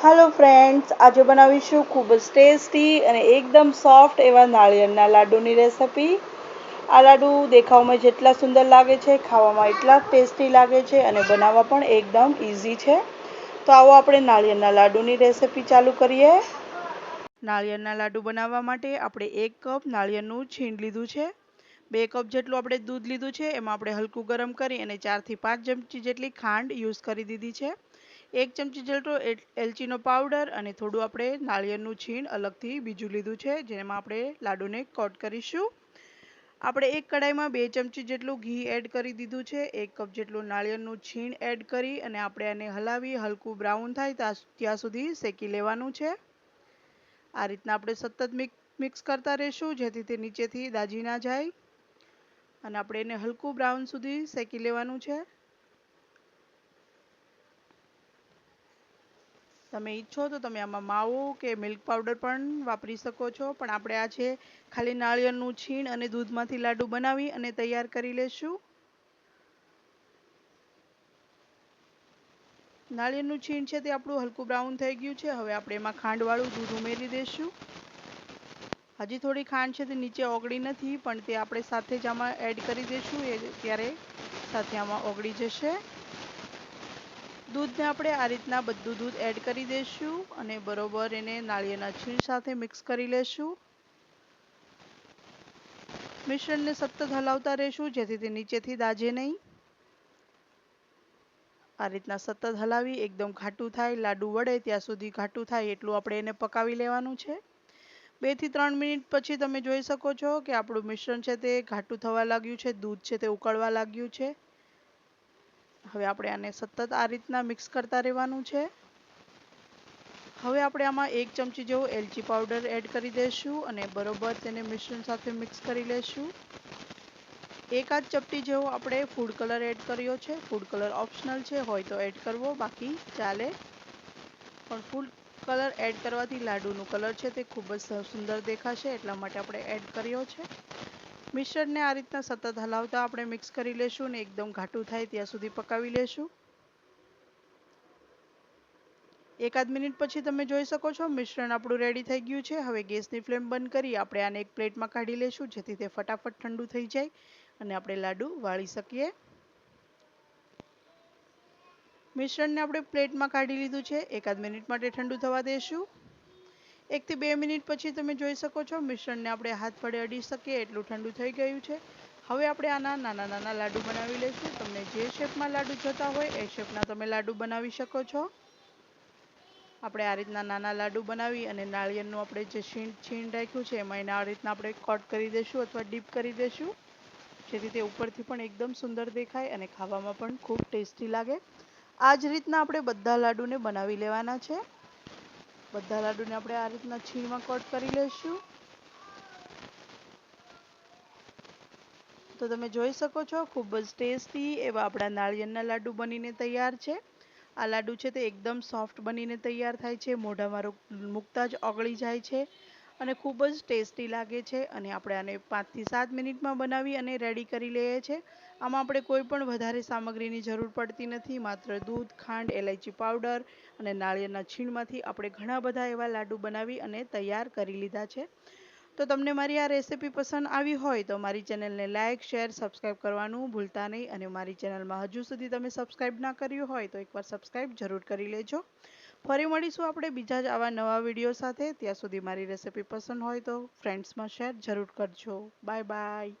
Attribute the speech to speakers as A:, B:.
A: હાલો friends આજે બનાવીશું ખૂબ જ ટેસ્ટી અને એકદમ સોફ્ટ એવા નાળિયેરના લાડુની રેસિપી આ લાડુ દેખાવમાં જેટલા સુંદર લાગે છે, ખાવામાં એટલા ટેસ્ટી લાગે છે અને બનાવવા પણ એકદમ ઇઝી છે. તો આવો આપણે નાળિયેરના લાડુની રેસિપી ચાલુ કરીએ. નાળિયેરના લાડુ બનાવવા માટે આપણે એક કપ નાળિયેરનું છીણ લીધું છે. બે કપ જેટલું આપણે દૂધ લીધું છે, એમાં આપણે હલકું ગરમ કરી અને ચારથી પાંચ ચમચી જેટલી ખાંડ યુઝ કરી દીધી છે. એક ચમચી જેટલો એલચીનો પાવડર અને થોડું આપણે નાળિયેરનું છીણ અલગથી બીજું લીધું છે, જેમાં આપણે લાડુને કોટ કરીશું. આપણે એક કડાઈમાં બે ચમચી જેટલું ઘી એડ કરી દીધું છે, એક કપ જેટલું નાળિયેરનું છીણ એડ કરી અને આપણે આને હલાવી હલકું બ્રાઉન થાય ત્યાં સુધી શેકી લેવાનું છે. આ રીતના આપણે સતત મિક્સ કરતા રહીશું, જેથી તે નીચેથી દાજી ના જાય. અને આપણે એને હલકું બ્રાઉન સુધી શેકી લેવાનું છે. તમે ઈચ્છો તો તમે આમાં માવો કે મિલ્ક પાવડર પણ વાપરી શકો છો. પણ આપણે આ છે ખાલી નાળિયેરનું છીણ અને દૂધમાંથી લાડુ બનાવી અને તૈયાર કરી લેશું. નાળિયેરનું છીણ છે તે આપણું હલકું બ્રાઉન થઈ ગયું છે. હવે આપણે એમાં ખાંડવાળું દૂધ ઉમેરી દઈશું હજી થોડી ખાંડ છે તે નીચે ઓગળી નથી, પણ તે આપણે સાથે જ આમાં એડ કરી દઈશું એ ત્યારે સાથે આમાં ઓગળી જશે. દૂધને આપણે આ રીતના બધું દૂધ એડ કરી દઈશું અને બરોબર એને નાળિયેરના છીણ સાથે મિક્સ કરી લેશું. મિશ્રણને સતત હલાવતા રહેશું, જેથી તે નીચેથી દાજે નહીં. આ રીતના સતત હલાવી એકદમ ઘાટું થાય, લાડુ વળે ત્યાં સુધી ઘાટું થાય એટલું આપણે એને પકાવી લેવાનું છે. બેથી ત્રણ મિનિટ પછી તમે જોઈ શકો છો કે આપણું મિશ્રણ છે તે ઘાટું થવા લાગ્યું છે, દૂધ છે તે ઉકળવા લાગ્યું છે. હવે આપણે આને સતત આ રીતના મિક્સ કરતા રહેવાનું છે. હવે આપણે આમાં એક ચમચી જેવો એલચી પાવડર એડ કરી દઈશું અને બરોબર તેને મિશ્રણ સાથે મિક્સ કરી લેશું એકાદ ચપટી જેવો આપણે ફૂડ કલર એડ કર્યો છે. ફૂડ કલર ઓપ્શનલ છે, હોય તો એડ કરવો, બાકી ચાલે. પણ ફૂડ કલર એડ કરવાથી લાડુનું કલર છે તે ખૂબ જ સુંદર દેખાશે, એટલા માટે આપણે એડ કર્યો છે. મિશ્રણને આ રીતના સતત હલાવતા આપણે મિક્સ કરી લેશું ને એકદમ ઘાટું થાય ત્યાં સુધી પકાવી લેશું. એકાદ મિનિટ પછી તમે જોઈ શકો છો મિશ્રણ આપણું રેડી થઈ ગયું છે. હવે ગેસની ફ્લેમ બંધ કરી આપણે આને એક પ્લેટમાં કાઢી લેશું જેથી તે ફટાફટ ઠંડુ થઈ જાય અને આપણે લાડુ વાળી શકીએ. મિશ્રણને આપણે પ્લેટમાં કાઢી લીધું છે. એકાદ મિનિટ માટે ઠંડુ થવા દેશું. એકથી બે મિનિટ પછી તમે જોઈ શકો છો, મિશ્રણને આપણે હાથ વડે અડી શકીએ, એટલું ઠંડુ થઈ ગયું છે. હવે આપણે આના નાના નાના લાડુ બનાવી લઈશું. તમને જે શેપમાં લાડુ જોતા હોય, એ શેપના તમે લાડુ બનાવી શકો છો. આપણે આ રીતના નાના લાડુ બનાવી અને નાળિયેરનું આપણે જે છીણ છીણ રાખ્યું છે, એમાં એને આ રીતના આપણે કટ કરી દઈશું અથવા ડીપ કરી દઈશું જેથી તે ઉપરથી પણ એકદમ સુંદર દેખાય અને ખાવામાં પણ ખૂબ ટેસ્ટી લાગે. આ જ રીતના આપણે બધા લાડુને બનાવી લેવાના છે. બધા લાડુને આપણે આ રીતના છીણમાં કટ કરી લઈશું. તો તમે જોઈ શકો છો, ખૂબ જ ટેસ્ટી એવા આપણા નાળિયેરના લાડુ બનીને તૈયાર છે. આ લાડુ છે તે એકદમ સોફ્ટ બનીને તૈયાર થાય છે, મોઢામાં મૂકતા જ ઓગળી જાય છે. અને ખૂબ જ ટેસ્ટી લાગે છે અને આપણે આને પાંચથી સાત મિનિટમાં બનાવી અને રેડી કરી લઈએ છીએ આમાં આપણે કોઈ પણ વધારે સામગ્રીની જરૂર પડતી નથી, માત્ર દૂધ, ખાંડ એલાયચી પાવડર અને નાળિયેરના છીણમાંથી આપણે ઘણા બધા એવા લાડુ બનાવી અને તૈયાર કરી લીધા છે. તો તમને મારી આ રેસીપી પસંદ આવી હોય તો મારી ચેનલને લાઇક શેર સબસ્ક્રાઈબ કરવાનું ભૂલતા નહીં અને મારી ચેનલમાં હજુ સુધી તમે સબસ્ક્રાઈબ ના કર્યું હોય તો એકવાર સબસ્ક્રાઈબ જરૂર કરી લેજો. ફરી મળીશું આપણે બીજા જ આવા નવા વીડિયો સાથે. ત્યાં સુધી મારી રેસિપી પસંદ હોય તો ફ્રેન્ડ્સમાં શેર જરૂર કરજો. Bye bye